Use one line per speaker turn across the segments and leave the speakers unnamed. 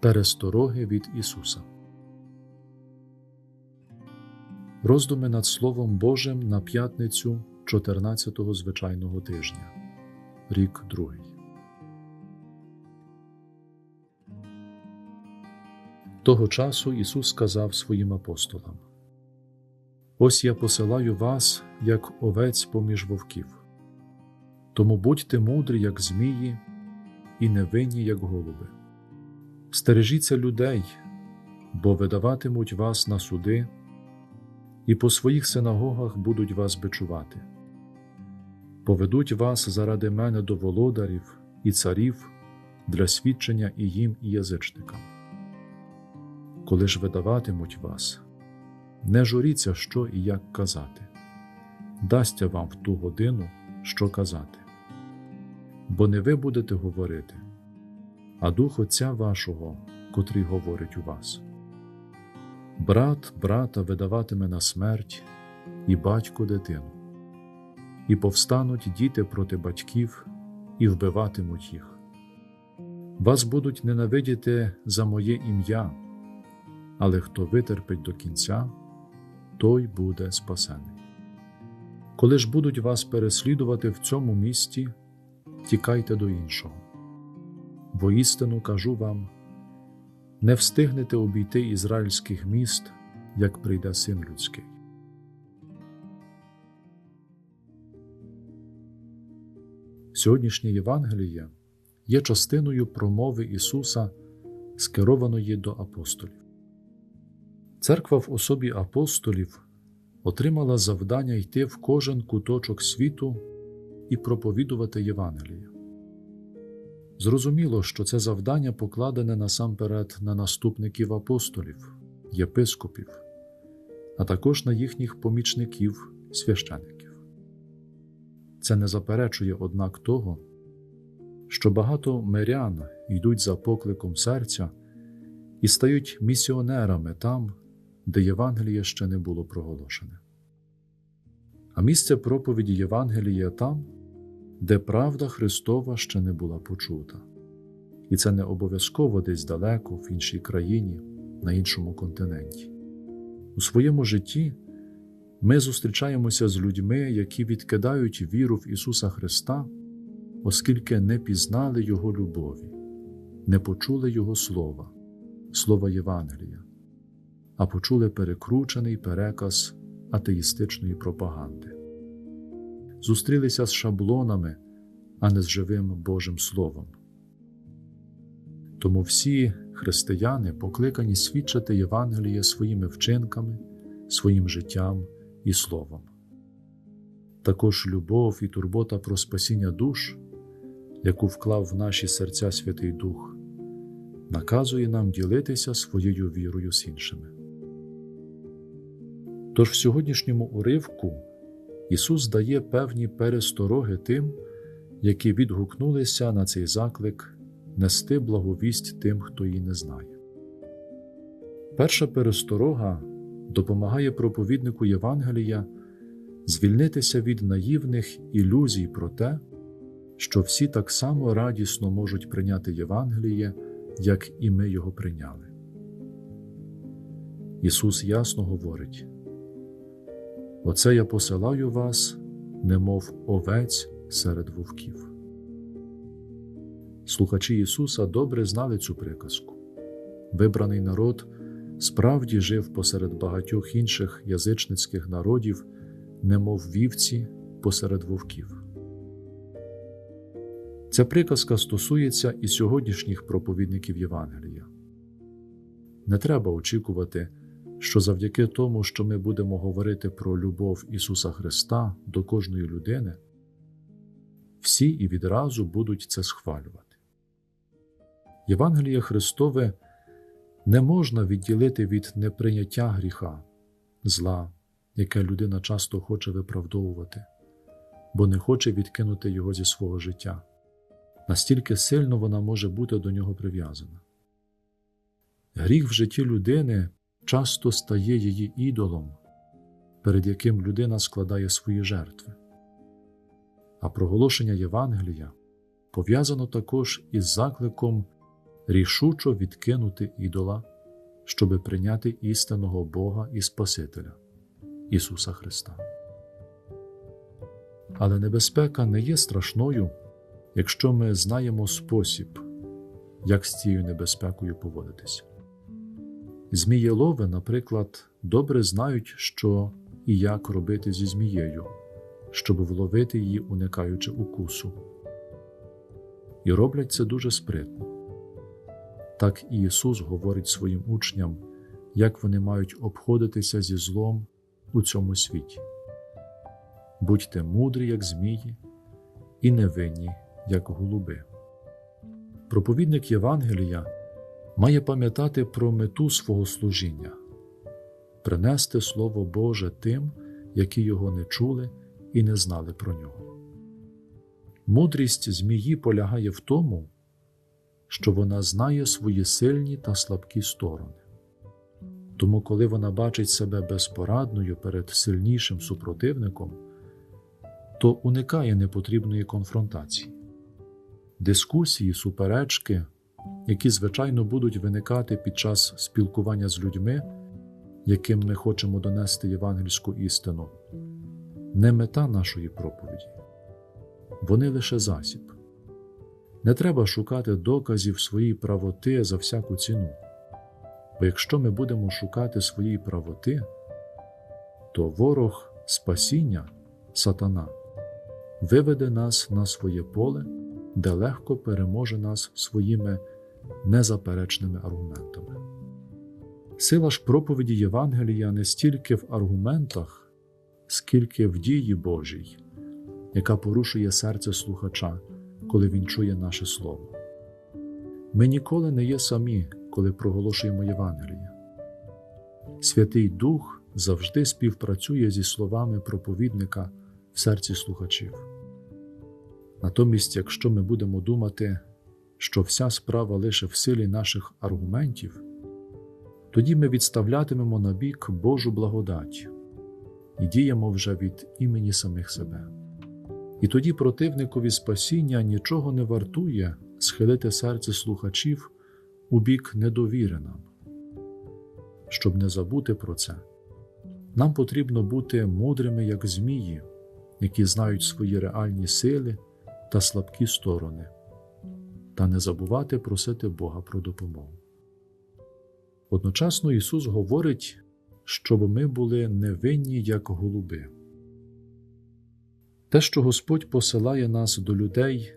Перестороги від Ісуса. Роздуми над Словом Божим на п'ятницю 14-го звичайного тижня. Рік другий. Того часу Ісус сказав своїм апостолам: Ось я посилаю вас, як овець поміж вовків. Тому будьте мудрі, як змії, і невинні, як голуби. Стережіться людей, бо видаватимуть вас на суди, і по своїх синагогах будуть вас бичувати. Поведуть вас заради мене до володарів і царів для свідчення і їм, і язичникам. Коли ж видаватимуть вас, не журіться, що і як казати, дасться вам в ту годину, що казати. Бо не ви будете говорити, а Дух Отця вашого, котрий говорить у вас. Брат брата видаватиме на смерть, і батько дитину, і повстануть діти проти батьків і вбиватимуть їх. Вас будуть ненавидіти за моє ім'я, але хто витерпить до кінця, той буде спасений. Коли ж будуть вас переслідувати в цьому місті, тікайте до іншого. Воістину кажу вам не встигнете обійти ізраїльських міст, як прийде син людський. Сьогоднішнє Євангеліє є частиною промови Ісуса, скерованої до апостолів. Церква в особі апостолів отримала завдання йти в кожен куточок світу і проповідувати Євангеліє. Зрозуміло, що це завдання покладене насамперед на наступників апостолів, єпископів, а також на їхніх помічників, священиків. Це не заперечує, однак, того, що багато мирян йдуть за покликом серця і стають місіонерами там, де Євангеліє ще не було проголошене. А місце проповіді Євангелія там, де правда Христова ще не була почута, і це не обов'язково десь далеко, в іншій країні, на іншому континенті. У своєму житті ми зустрічаємося з людьми, які відкидають віру в Ісуса Христа, оскільки не пізнали Його любові, не почули Його Слова, Слова Євангелія, а почули перекручений переказ атеїстичної пропаганди зустрілися з шаблонами, а не з живим Божим Словом. Тому всі християни покликані свідчити Євангеліє своїми вчинками, своїм життям і словом. Також любов і турбота про спасіння душ, яку вклав в наші серця Святий Дух, наказує нам ділитися своєю вірою з іншими. Тож в сьогоднішньому уривку Ісус дає певні перестороги тим, які відгукнулися на цей заклик нести благовість тим, хто її не знає. Перша пересторога допомагає проповіднику Євангелія звільнитися від наївних ілюзій про те, що всі так само радісно можуть прийняти Євангеліє, як і ми його прийняли. Ісус ясно говорить. Оце я посилаю вас, немов овець серед вовків. Слухачі Ісуса добре знали цю приказку. Вибраний народ справді жив посеред багатьох інших язичницьких народів, немов вівці посеред вовків. Ця приказка стосується і сьогоднішніх проповідників Євангелія. Не треба очікувати що завдяки тому, що ми будемо говорити про любов Ісуса Христа до кожної людини, всі і відразу будуть це схвалювати. Євангеліє Христове не можна відділити від неприйняття гріха, зла, яке людина часто хоче виправдовувати, бо не хоче відкинути його зі свого життя. Настільки сильно вона може бути до нього прив'язана. Гріх в житті людини часто стає її ідолом, перед яким людина складає свої жертви. А проголошення Євангелія пов'язано також із закликом рішучо відкинути ідола, щоби прийняти істинного Бога і Спасителя Ісуса Христа. Але небезпека не є страшною, якщо ми знаємо спосіб, як з цією небезпекою поводитися. Змієлови, наприклад, добре знають, що і як робити зі змією, щоб вловити її, уникаючи укусу. І роблять це дуже спритно. Так і Ісус говорить своїм учням, як вони мають обходитися зі злом у цьому світі. Будьте мудрі, як змії, і невинні, як голуби. Проповідник Євангелія має пам'ятати про мету свого служіння, принести Слово Боже тим, які його не чули і не знали про нього. Мудрість змії полягає в тому, що вона знає свої сильні та слабкі сторони. Тому, коли вона бачить себе безпорадною перед сильнішим супротивником, то уникає непотрібної конфронтації, дискусії, суперечки, які, звичайно, будуть виникати під час спілкування з людьми, яким ми хочемо донести євангельську істину, не мета нашої проповіді, вони лише засіб. Не треба шукати доказів своєї правоти за всяку ціну. Бо якщо ми будемо шукати своєї правоти, то ворог спасіння, сатана, виведе нас на своє поле, де легко переможе нас своїми незаперечними аргументами. Сила ж проповіді Євангелія не стільки в аргументах, скільки в дії Божій, яка порушує серце слухача, коли він чує наше Слово. Ми ніколи не є самі, коли проголошуємо Євангеліє. Святий Дух завжди співпрацює зі словами проповідника в серці слухачів. Натомість, якщо ми будемо думати, що вся справа лише в силі наших аргументів, тоді ми відставлятимемо на бік Божу благодать і діємо вже від імені самих себе. І тоді противникові спасіння нічого не вартує схилити серце слухачів у бік недовіри нам. Щоб не забути про це, нам потрібно бути мудрими, як змії, які знають свої реальні сили та слабкі сторони, та не забувати просити Бога про допомогу. Одночасно Ісус говорить, щоб ми були невинні, як голуби. Те, що Господь посилає нас до людей,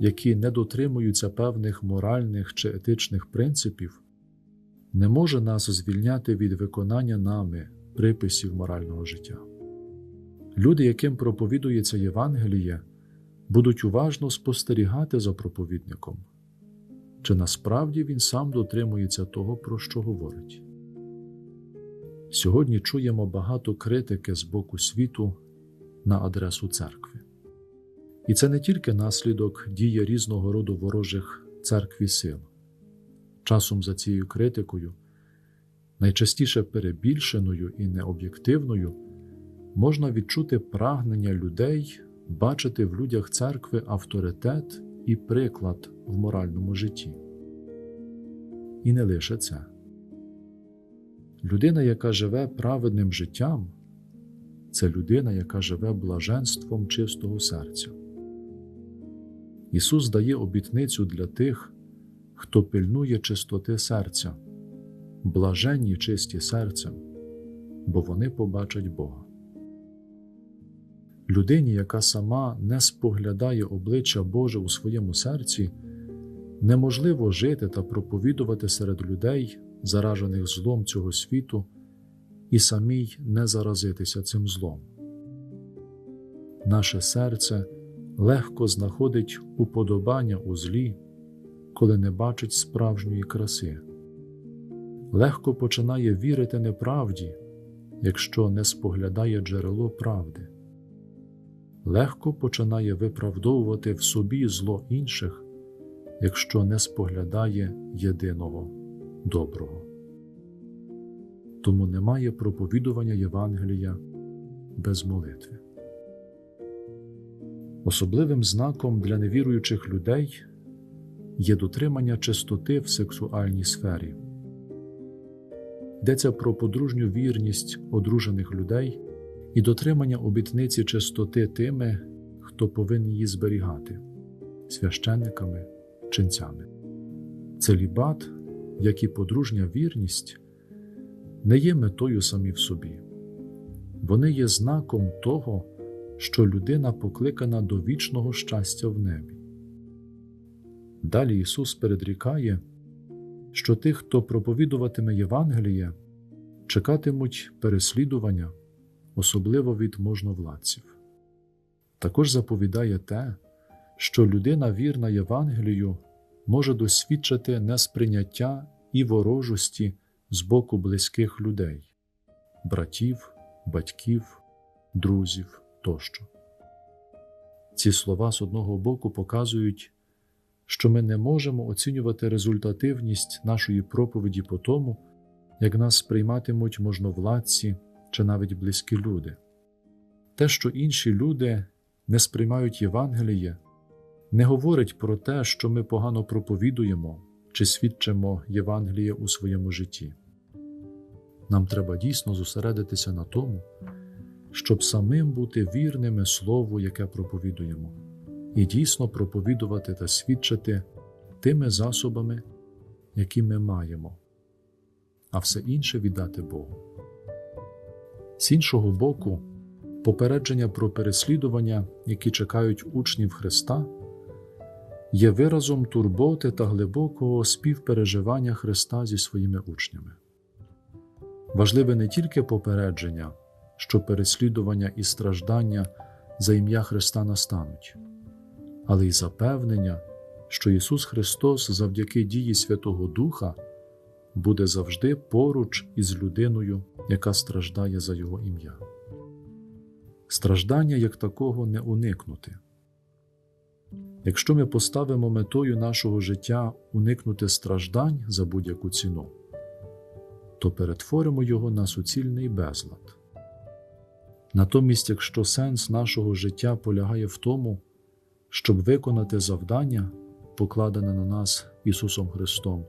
які не дотримуються певних моральних чи етичних принципів, не може нас звільняти від виконання нами приписів морального життя. Люди, яким проповідується Євангеліє, будуть уважно спостерігати за проповідником, чи насправді він сам дотримується того, про що говорить. Сьогодні чуємо багато критики з боку світу на адресу церкви. І це не тільки наслідок дії різного роду ворожих церкві сил. Часом за цією критикою, найчастіше перебільшеною і необ'єктивною, можна відчути прагнення людей бачити в людях церкви авторитет і приклад в моральному житті. І не лише це. Людина, яка живе праведним життям, це людина, яка живе блаженством чистого серця. Ісус дає обітницю для тих, хто пильнує чистоти серця, блаженні чисті серцем, бо вони побачать Бога. Людині, яка сама не споглядає обличчя Боже у своєму серці, неможливо жити та проповідувати серед людей, заражених злом цього світу, і самій не заразитися цим злом. Наше серце легко знаходить уподобання у злі, коли не бачить справжньої краси, легко починає вірити неправді, якщо не споглядає джерело правди, легко починає виправдовувати в собі зло інших, якщо не споглядає єдиного доброго. Тому немає проповідування Євангелія без молитви. Особливим знаком для невіруючих людей є дотримання чистоти в сексуальній сфері. Йдеться про подружню вірність одружених людей і дотримання обітниці чистоти тими, хто повинен її зберігати священниками, ченцями. Целібат, як і подружня вірність, не є метою самі в собі, вони є знаком того, що людина покликана до вічного щастя в небі. Далі Ісус передрікає, що тих, хто проповідуватиме Євангеліє, чекатимуть переслідування, особливо від можновладців. Також заповідає те, що людина, вірна Євангелію, може досвідчити несприйняття і ворожості з боку близьких людей, братів, батьків, друзів тощо. Ці слова з одного боку показують, що ми не можемо оцінювати результативність нашої проповіді по тому, як нас сприйматимуть можновладці чи навіть близькі люди. Те, що інші люди не сприймають Євангеліє, не говорить про те, що ми погано проповідуємо чи свідчимо Євангеліє у своєму житті. Нам треба дійсно зосередитися на тому, щоб самим бути вірними Слову, яке проповідуємо, і дійсно проповідувати та свідчити тими засобами, які ми маємо, а все інше віддати Богу. З іншого боку, попередження про переслідування, які чекають учнів Христа, є виразом турботи та глибокого співпереживання Христа зі своїми учнями. Важливе не тільки попередження, що переслідування і страждання за ім'я Христа настануть, але й запевнення, що Ісус Христос завдяки дії Святого Духа буде завжди поруч із людиною, яка страждає за Його ім'я. Страждання як такого не уникнути. Якщо ми поставимо метою нашого життя уникнути страждань за будь-яку ціну, то перетворимо його на суцільний безлад. Натомість, якщо сенс нашого життя полягає в тому, щоб виконати завдання, покладене на нас Ісусом Христом,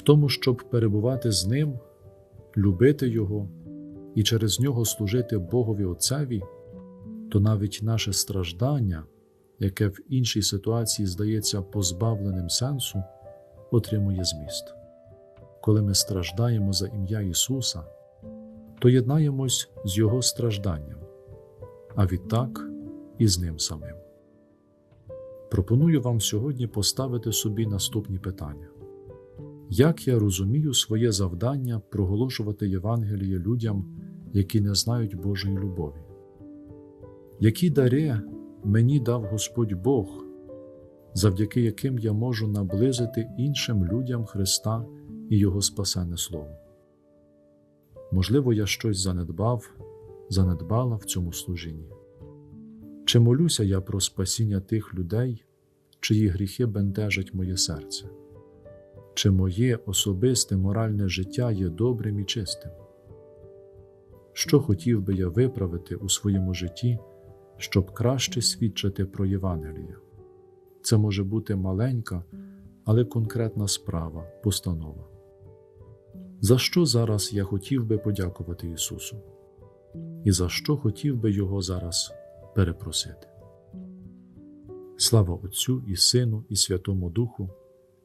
в тому, щоб перебувати з Ним, любити Його і через нього служити Богові Отцеві, то навіть наше страждання, яке в іншій ситуації здається позбавленим сенсу, отримує зміст. Коли ми страждаємо за ім'я Ісуса, то єднаємось з Його стражданням, а відтак і з Ним самим. Пропоную вам сьогодні поставити собі наступні питання. Як я розумію своє завдання проголошувати Євангеліє людям, які не знають Божої любові? Які дари мені дав Господь Бог, завдяки яким я можу наблизити іншим людям Христа і Його спасене Слово? Можливо, я щось занедбав, занедбала в цьому служінні. Чи молюся я про спасіння тих людей, чиї гріхи бентежать моє серце? Чи моє особисте моральне життя є добрим і чистим? Що хотів би я виправити у своєму житті, щоб краще свідчити про Євангеліє? Це може бути маленька, але конкретна справа, постанова. За що зараз я хотів би подякувати Ісусу? І за що хотів би Його зараз перепросити? Слава Отцю і Сину, і Святому Духу,